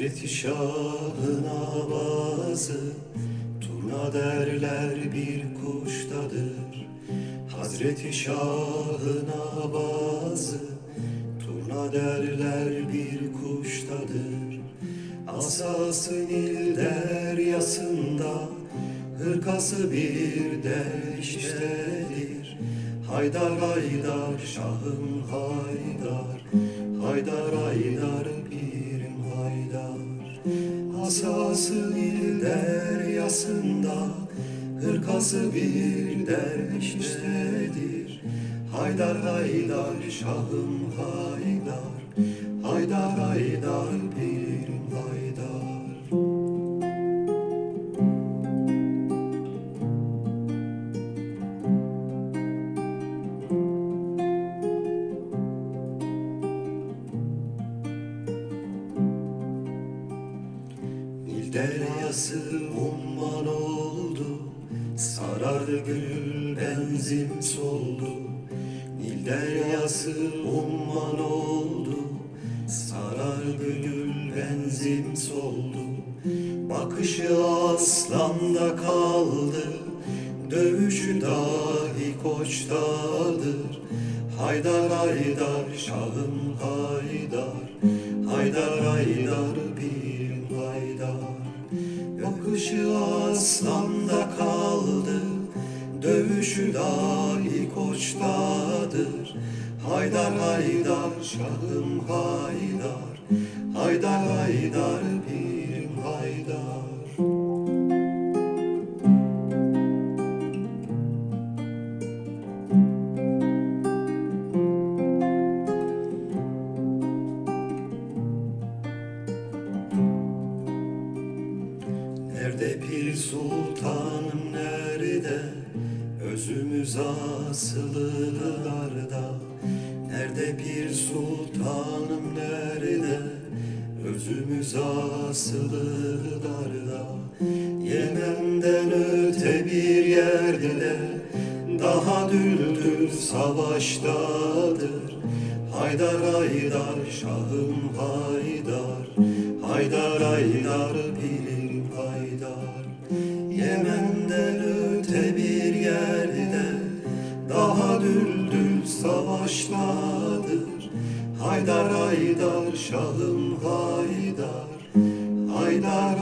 Hazreti Şah'ın avazı Turna derler bir kuştadır. Hazreti Şah'ın avazı Turna derler bir kuştadır. Asası Nil deryasında Hırkası bir deştedir Haydar haydar şahım haydar Haydar haydar pirim haydar Asası Nil deryasında Hırkası bir deştedir Haydar haydar şahım haydar Haydar haydar pirim Deryası umman oldu Sarardı gül benzin soldu. Nil deryası umman oldu Sarardı gül benzin soldu. Bakışı aslanda kaldı Dövüşü dahi koçtadır. Haydar haydar şahım haydar Haydar haydar Dövüşü dahi koçtadır. Haydar haydar şahım haydar. Haydar haydar bir haydar. Nerede pir sultanım nerede Özümüz asılılarda Nerede pir sultanım nerede? Özümüz asılılarda Yemen'den öte bir yerde Daha düldül savaştadır. Haydar haydar şahım haydar Haydar haydar bilir düldül savaştadır Haydar haydar şahım haydar. Haydar